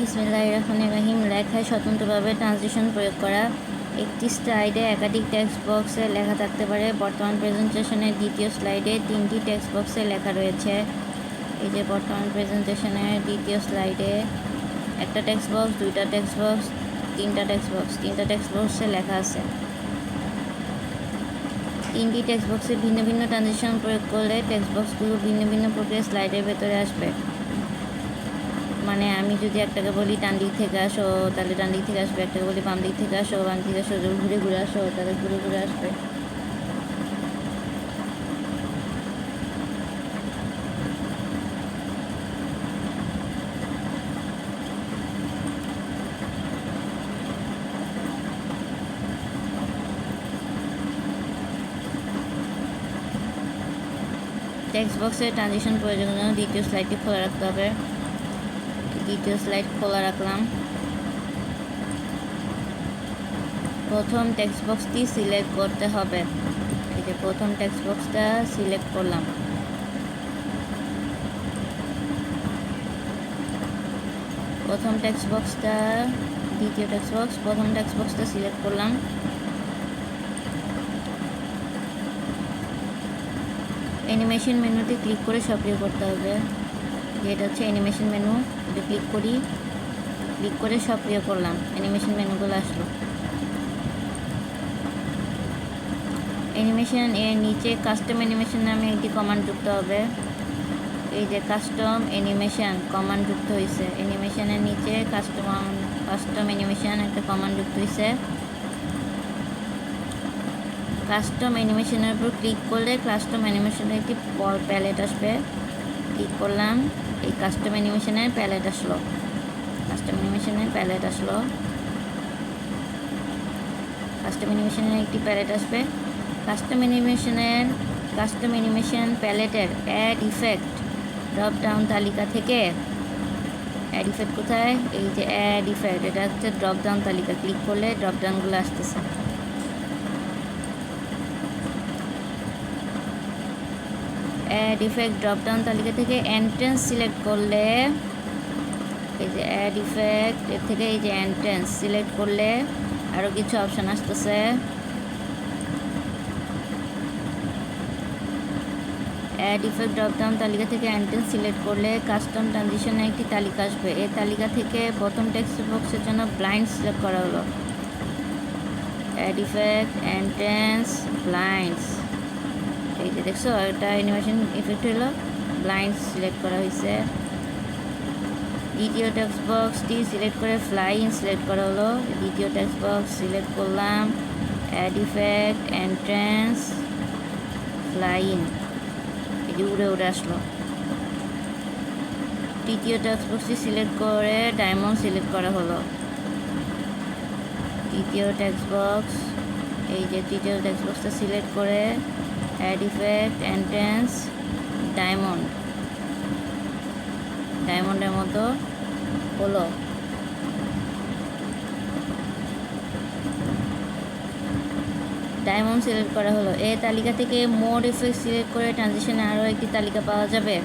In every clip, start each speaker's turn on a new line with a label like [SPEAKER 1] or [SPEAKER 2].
[SPEAKER 1] বিসমিল্লাহ লেখায় স্বতন্ত্রভাবে ট্রানজিশন প্রয়োগ করা। একটি স্লাইডে একাধিক টেক্সট বক্সে লেখা থাকতে পারে। বর্তমান প্রেজেন্টেশনের দ্বিতীয় স্লাইডে তিনটি টেক্সট বক্সে লেখা রয়েছে। এই যে বর্তমান প্রেজেন্টেশনের দ্বিতীয় স্লাইডে একটা টেক্সট বক্স দুইটা টেক্সট বক্স তিনটা টেক্সট বক্স তিনটা টেক্সট বক্সে লেখা আছে। তিনটি টেক্সট বক্সে ভিন্ন ভিন্ন ট্রানজিশন প্রয়োগ করলে টেক্সট বক্সগুলো ভিন্ন ভিন্ন প্রক্রিয়া স্লাইডের ভেতরে আসবে। মানে আমি যদি একটাকে বলি ডান দিক থেকে আসো, তাহলে ডান দিক থেকে আসবে, একটাকে বলি বাম দিক থেকে আসো, বাম থেকে আসো ঘুরে ঘুরে আসো, তাহলে ঘুরে ঘুরে আসবে। টেক্সট বক্সে ট্রানজিশন প্রয়োজনের জন্য দ্বিতীয় স্লাইডটি খোলা রাখতে হবে। দ্বিতীয় স্লাইড খোলা রাখলাম। প্রথম টেক্সট বক্সটি সিলেক্ট করতে হবে। এই যে প্রথম টেক্সট বক্সটা সিলেক্ট করলাম। প্রথম টেক্সট বক্সটা দ্বিতীয় টেক্সট বক্স প্রথম টেক্সট বক্সটা সিলেক্ট করলাম। অ্যানিমেশন মেনুতে ক্লিক করে সক্রিয় করতে হবে। যেটা হচ্ছে অ্যানিমেশন মেনু এটা ক্লিক করি। ক্লিক করে সক্রিয় করলাম অ্যানিমেশন মেনুগুলো আসলো। অ্যানিমেশন এর নিচে কাস্টম অ্যানিমেশন নামে একটি কমান্ড যুক্ত হবে। এই যে কাস্টম অ্যানিমেশন কমান্ড যুক্ত হয়েছে অ্যানিমেশনের নিচে কাস্টম কাস্টম অ্যানিমেশন একটা কমান্ড যুক্ত হয়েছে কাস্টম অ্যানিমেশনের উপর ক্লিক করলে কাস্টম অ্যানিমেশনের একটি প্যালেট আসবে। ক্লিক করলাম, এই কাস্টম অ্যানিমেশনের প্যালেট আসলো। কাস্টম অ্যানিমেশনের প্যালেট আসলো। কাস্টম অ্যানিমেশনের একটি প্যালেট আসবে। কাস্টম অ্যানিমেশনের কাস্টম অ্যানিমেশন প্যালেটের অ্যাড ইফেক্ট ড্রপ ডাউন তালিকা থেকে অ্যাড ইফেক্ট কোথায়? এই যে অ্যাড ইফেক্ট এটা হচ্ছে ড্রপ ডাউন তালিকা। ক্লিক করলে ড্রপ ডাউনগুলো আসতেছে। অ্যাড ইফেক্ট ড্রপডাউন তালিকা থেকে এন্ট্রেন্স সিলেক্ট করলে, এই যে অ্যাড ইফেক্ট এর থেকে এই যে এন্ট্রেন্স সিলেক্ট করলে আরও কিছু অপশান আসতেছে। অ্যাড ইফেক্ট ড্রপডাউন তালিকা থেকে এন্ট্রেন্স সিলেক্ট করলে কাস্টম ট্রানজিশনের একটি তালিকা আসবে। এই তালিকা থেকে প্রথম টেক্সট বক্সের জন্য ব্লাইন্ড সিলেক্ট করা হলো। অ্যাড ইফেক্ট এন্ট্রেন্স ব্লাইন্ডস এই যে দেখছ, একটা অ্যানিমেশন ইফেক্ট হলো। ব্লাইন্ড সিলেক্ট করা হয়েছে দ্বিতীয় টেক্সট বক্সটি সিলেক্ট করে ফ্লাই সিলেক্ট করা হলো। দ্বিতীয় টেক্সট বক্স সিলেক্ট করলাম। অ্যাড ইফেক্ট এন্ট্রেন্স ফ্লাই এই যে উড়ে উড়ে আসলো। তৃতীয় টেক্সট বক্সটি সিলেক্ট করে ডায়মন্ড সিলেক্ট করা হলো। তৃতীয় টেক্সট বক্স এই যে তৃতীয় টেক্সট বক্সটা সিলেক্ট করে অ্যাড ইফেক্ট এন্ট্রেন্স ডায়মন্ড ডায়মন্ডের মতো হলো। ডায়মন্ড সিলেক্ট করা হলো। এই তালিকা থেকে মোর ইফেক্ট সিলেক্ট করে ট্রানজিশনে আরও একটি তালিকা পাওয়া যাবে।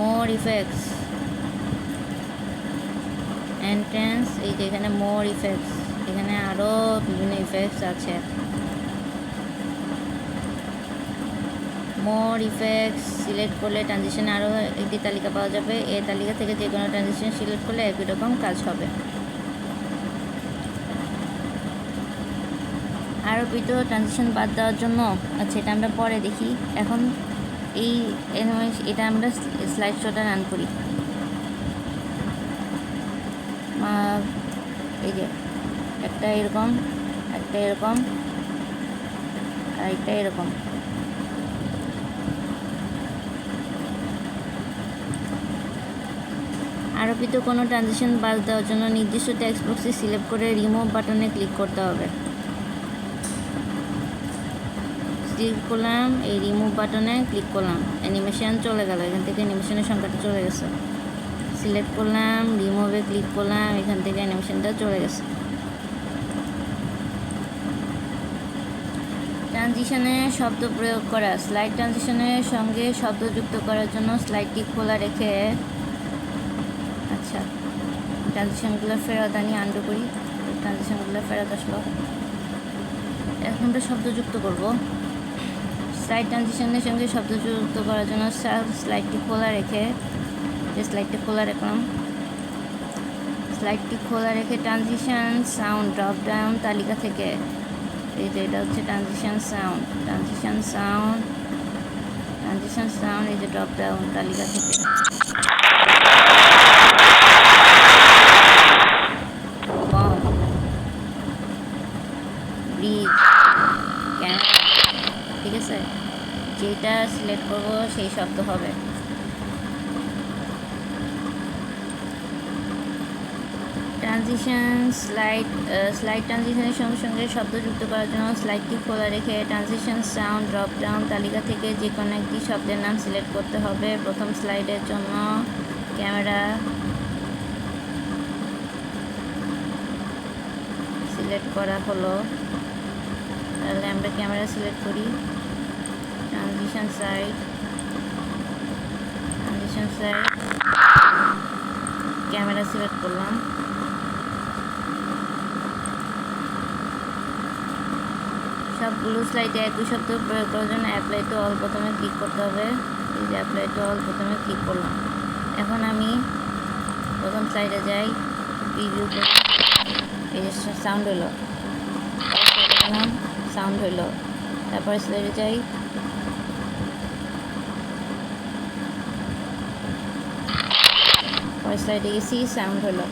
[SPEAKER 1] মোর ইফেক্টস এন্ট্রেন্স এই যে এখানে মোর ইফেক্টস এখানে আরও বিভিন্ন ইফেক্টস আছে। মোর ইফেক্টস সিলেক্ট করলে ট্রানজিশনে আরও একটি তালিকা পাওয়া যাবে। এই তালিকা থেকে যে কোনো ট্রানজিশন সিলেক্ট করলে একই রকম কাজ হবে। আরোপিত ট্রানজিশন বাদ দেওয়ার জন্য আচ্ছা এটা আমরা পরে দেখি। এখন এই এটা আমরা স্লাইড শোটা রান করি এই যে, একটা এরকম একটা এরকম, আর একটা এরকম। আরোপিত কোনো ট্রানজিশন বাদ দেওয়ার জন্য নির্দিষ্ট টেক্সট বক্সে সিলেক্ট করে রিমুভ বাটনে ক্লিক করতে হবে। ক্লিক করলাম, এই রিমুভ বাটনে ক্লিক করলাম। অ্যানিমেশন চলে গেল, এখান থেকে অ্যানিমেশনের সংখ্যাটা চলে গেছে। সিলেক্ট করলাম রিমুভে ক্লিক করলাম, এখান থেকে অ্যানিমেশনটা চলে গেছে। ট্রানজিশনে শব্দ প্রয়োগ করা স্লাইড ট্রানজিশনের সঙ্গে শব্দ যুক্ত করার জন্য স্লাইডটি খোলা রেখে আচ্ছা ট্রানজিশনগুলো ফেরত আনি আন্ডু করি ট্রানজিশনগুলো ফেরত আসলো। এখন আমরা শব্দ যুক্ত করব স্লাইড ট্রানজিশনের সঙ্গে শব্দ যুক্ত করার জন্য স্লাইডটি খোলা রেখে, যে স্লাইডটি খোলা রাখলাম স্লাইডটি খোলা রেখে ট্রানজিশন সাউন্ড ড্রপ ডাউন তালিকা থেকে, এই যে এটা হচ্ছে transition sound transition sound transition sound এই যে ড্রপ ডাউন তালিকা থেকে কম ব্রিজ ক্যামেরা ঠিক আছে যেটা সিলেক্ট করব সেই শব্দ হবে। ট্রানজিশন স্লাইড স্লাইড ট্রানজিশনের সঙ্গে সঙ্গে শব্দ যুক্ত করার জন্য স্লাইডটি খোলা রেখে ট্রানজিশন সাউন্ড ড্রপ ডাউন তালিকা থেকে যে কোনো একটি শব্দের নাম সিলেক্ট করতে হবে। প্রথম স্লাইডের জন্য ক্যামেরা সিলেক্ট করা হলো। তাহলে আমরা ক্যামেরা সিলেক্ট করি। Transition side transition side camera select করলাম। সবগুলো স্লাইডে একই শব্দ প্রয়োগ করার জন্য অ্যাপ্লাই টু অল প্রথমে ক্লিক করতে হবে। এই যে অ্যাপ্লাই টু অল প্রথমে ক্লিক করলাম। এখন আমি প্রথম স্লাইডে যাই। রিভিউ করি এই যে সাউন্ড হলো। সাউন্ড হইল তারপরে স্লাইডে যাই। পরের স্লাইডে সাউন্ড হলো।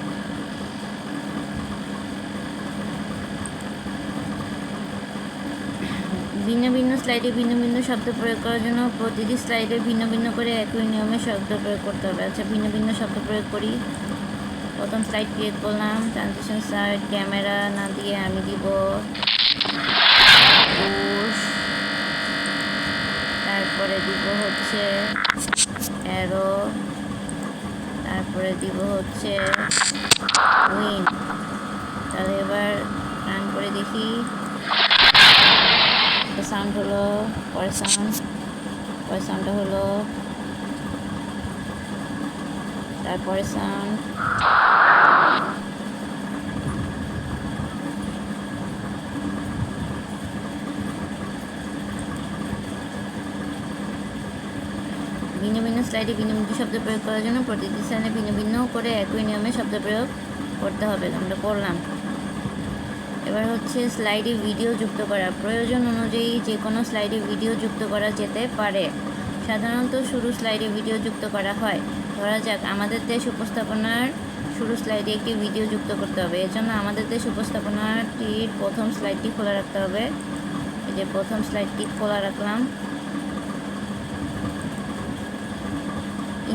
[SPEAKER 1] ভিন্ন ভিন্ন স্লাইডে ভিন্ন ভিন্ন শব্দ প্রয়োগ করার জন্য প্রতিটি স্লাইডে ভিন্ন ভিন্ন করে একই নিয়মে শব্দ প্রয়োগ করতে হবে। আচ্ছা ভিন্ন ভিন্ন শব্দ প্রয়োগ করি। প্রথম স্লাইড ক্রিয়েট করলাম। ট্রানজিশন সাইড ক্যামেরা না দিয়ে আমি দিব তারপরে দিব হচ্ছে তারপরে দিব হচ্ছে উইন। তাহলে এবার রান করে দেখি। সাউন্ড হলো, পরের সাউন্ড পরের সাউন্ডটা হলো তারপরে সাউন্ড ভিন্ন ভিন্ন স্লাইডে ভিন্ন ভিন্ন শব্দ প্রয়োগ করার জন্য প্রতিটি স্থানে ভিন্ন ভিন্ন করে একই নিয়মে শব্দ প্রয়োগ করতে হবে, আমরা করলাম। এবার হচ্ছে স্লাইডে ভিডিও যুক্ত করা প্রয়োজন অনুযায়ী যে কোনো স্লাইডে ভিডিও যুক্ত করা যেতে পারে। সাধারণত শুরু স্লাইডে ভিডিও যুক্ত করা হয়। ধরা যাক, আমাদের দেশ উপস্থাপনার শুরু স্লাইডে একটি ভিডিও যুক্ত করতে হবে। এর জন্য আমাদের দেশ উপস্থাপনাটির প্রথম স্লাইডটি খোলা রাখতে হবে। এই যে প্রথম স্লাইডটি খোলা রাখলাম।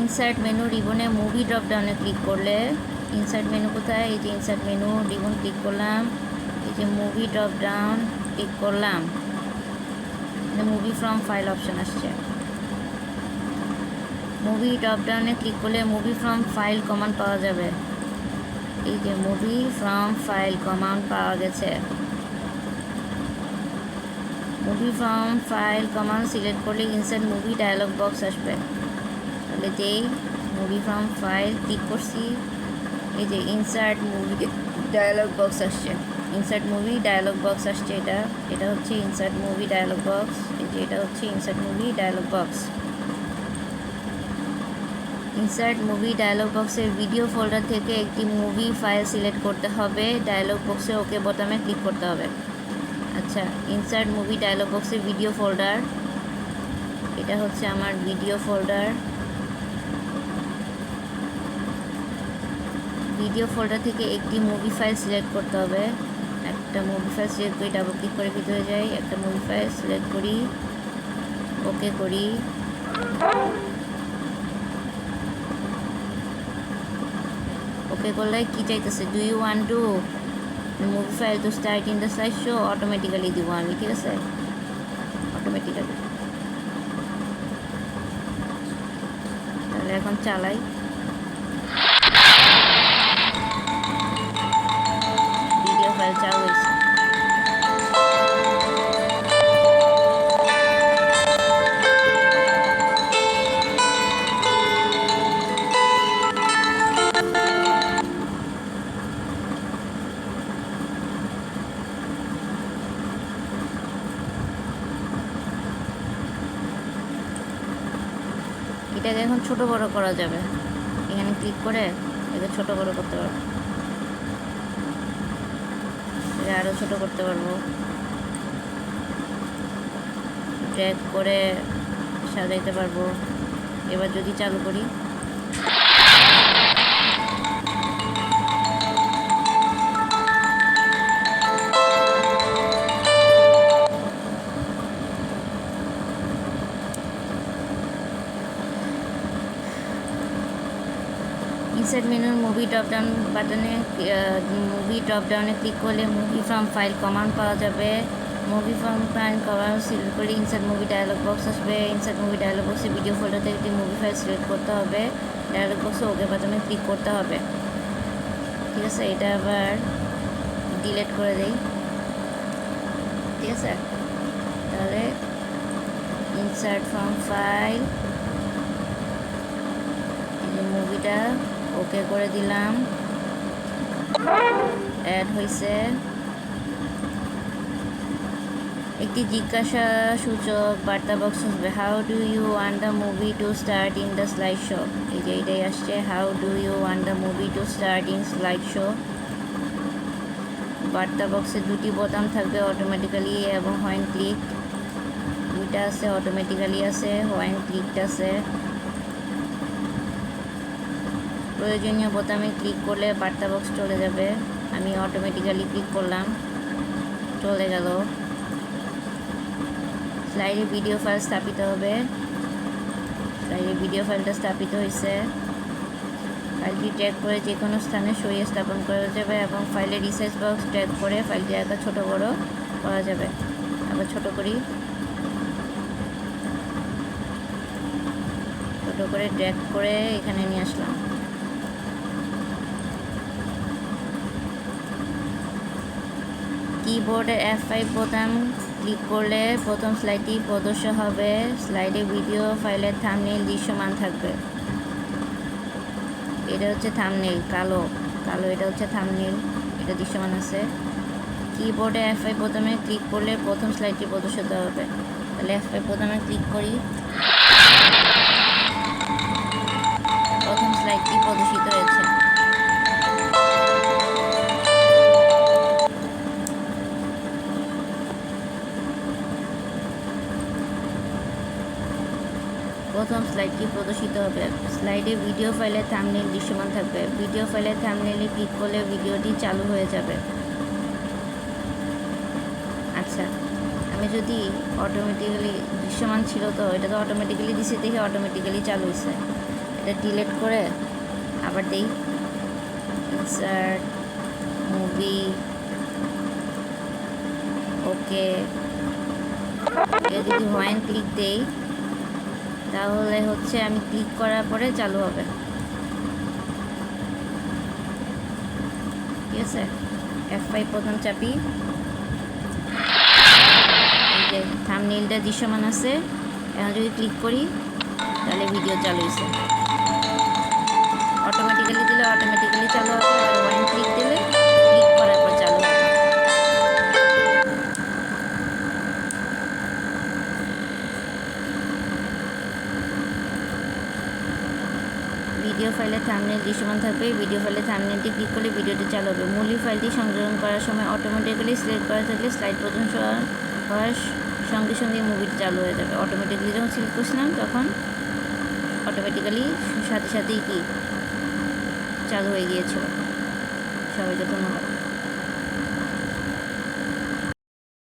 [SPEAKER 1] ইনসার্ট মেনু রিবনে মুভি ড্রপ ডাউনে ক্লিক করলে ইনসার্ট মেনু কোথায়? এই যে ইনসার্ট মেনু রিবন ক্লিক করলাম, এই যে মুভি ড্রপ ডাউন ক্লিক করলাম। মুভি ফ্রম ফাইল অপশন আসছে। মুভি ড্রপ ডাউনে ক্লিক করলে মুভি ফ্রম ফাইল কমান্ড পাওয়া যাবে। এই যে মুভি ফ্রম ফাইল কমান্ড পাওয়া গেছে। Movie from file command select করলে ইনসার্ট মুভি ডায়ালগ বক্স আসবে। তাহলে যেই মুভি ফ্রম ফাইল ক্লিক করছি এই যে ইনসার্ট মুভি ডায়ালগ বক্স আসছে। ইনসার্ট মুভি ডায়ালগ বক্স আসছে এটা। এটা হচ্ছে ইনসার্ট মুভি ডায়ালগ বক্স এই যে এটা হচ্ছে insert movie dialog box insert movie dialog বক্সের ভিডিও ফোল্ডার থেকে একটি মুভি ফাইল সিলেক্ট করতে হবে। ডায়ালগ বক্সে ওকে বোতামে ক্লিক করতে হবে। আচ্ছা ইনসার্ট মুভি ডায়ালগ বক্সের ভিডিও ফোল্ডার এটা হচ্ছে আমার ভিডিও ফোল্ডার ভিডিও ফোল্ডার থেকে একটি মুভি ফাইল সিলেক্ট করতে হবে। একটা মুভি ফাইল সিলেক্ট করি ডাবল ক্লিক করে ভিতরে যাই। একটা মুভি ফাইল সিলেক্ট করি ওকে করি। ওকে করলে কি চাইতেছে? Do you want to movie file to start in the slide show automatically দিব আমি, ঠিক আছে? অটোমেটিক্যালি তাহলে এখন চালাই। এটাকে এখন ছোট বড় করা যাবে। এখানে ক্লিক করে এটা ছোট বড় করতে পারবে। এটা আরও ছোট করতে পারব। ড্র্যাগ করে সাজাইতে পারব। এবার যদি চালু করি। ইনসার্ট মেনুর মুভি ড্রপ ডাউন বাটনে মুভি ড্রপ ডাউনে ক্লিক করলে মুভি ফ্রম ফাইল কমান্ড পাওয়া যাবে। Movie from file command select করে ইনসার্ট মুভি ডায়লগ বক্স আসবে। ইনসার্ট মুভি ডায়লগ বক্সে ভিডিও ফোল্ডার থেকে একটি মুভি ফাইল সিলেক্ট করতে হবে। ডায়লগ বক্সে ওকে বাটনে ক্লিক করতে হবে। ঠিক আছে, এটা আবার ডিলেট করে দেই। ঠিক আছে, তাহলে ইনসার্ট ফ্রম ফাইল মুভিটা ওকে করে দিলাম। অ্যাড হয়েছে একটি জিজ্ঞাসা সূচক, বার্তা বক্স আসবে। How do you want the movie to start in the slide show এই যে এইটাই আসছে। How do you want the movie to start in slide show বার্তা বক্সে দুটি বোতাম থাকবে অটোমেটিক্যালি এবং হোয়েন ক্লিক দুইটা আছে অটোমেটিক্যালি আছে হোয়েন ক্লিকড আছে। প্রয়োজনীয় বোতামে ক্লিক করলে বার্তা বক্স চলে যাবে। আমি অটোমেটিক্যালি ক্লিক করলাম। চলে গেল। স্লাইডে ভিডিও ফাইল স্থাপিত হবে। স্লাইডে ভিডিও ফাইলটা স্থাপিত হয়েছে। ফাইলটি ট্র্যাক করে যে কোনো স্থানে সরিয়ে স্থাপন করা যাবে এবং ফাইলের রিসাইজ বক্স ট্র্যাক করে ফাইলটি আবার ছোট বড় করা যাবে। আবার ছোট করি। ছোট করে ড্র্যাক করে এখানে নিয়ে আসলাম। কিবোর্ডের এফ ফাইভ বোতাম ক্লিক করলে প্রথম স্লাইডটি প্রদর্শন হবে। স্লাইডে ভিডিও ফাইলের থামনেল দৃশ্যমান থাকবে। এটা হচ্ছে থামনেল কালো। কালো, এটা হচ্ছে থামনেল এটা দৃশ্যমান আছে। কিবোর্ডে এফ ফাইভ বোতামে ক্লিক করলে প্রথম স্লাইডটি প্রদর্শিত হবে। তাহলে এফ ফাইভ বোতামে ক্লিক করি। প্রথম স্লাইডটি প্রদর্শিত হয়েছে। প্রথম স্লাইডটি প্রদর্শিত হবে। স্লাইডে ভিডিও ফাইলের থামনেল দৃশ্যমান থাকবে। ভিডিও ফাইলের থামনেলে ক্লিক করলে ভিডিওটি চালু হয়ে যাবে। আচ্ছা আমি যদি অটোমেটিক্যালি দৃশ্যমান ছিল তো এটা তো অটোমেটিক্যালি দিছে, দেখে অটোমেটিক্যালি চালু হয়েছে এটা ডিলেট করে আবার দেই। ইনসার্ট মুভি ওকে যদি হোয়াইন ক্লিক দেই। তাহলে হচ্ছে আমি ক্লিক করার পরে চালু হবে। ঠিক আছে? এফ ফাইভ প্রথম চাপি। যে থামনেলটা দৃশ্যমান আছে। এখন যদি ক্লিক করি, তাহলে ভিডিও চালু হয়েছে। অটোমেটিক্যালি দিলে অটোমেটিক্যালি চালু হবে। ক্লিক দিলে ভিডিও ফাইলে থামনেল দৃশ্যমান থাকবে। ভিডিও ফাইলে থামনেলটি ক্লিক করলে ভিডিওটি চালু হবে। মূলী ফাইলটি সংযোজন করার সময় অটোমেটিক্যালি সিলেক্ট করা থাকলে স্লাইড পর্যন্ত হওয়ার সঙ্গে সঙ্গে মুভিটি চালু হয়ে যাবে। অটোমেটিক্যালি যখন সিলেক্ট করছিলাম, তখন অটোমেটিক্যালি সাথে সাথেই কি? চালু হয়ে গিয়েছিল। সবাইকে ধন্যবাদ।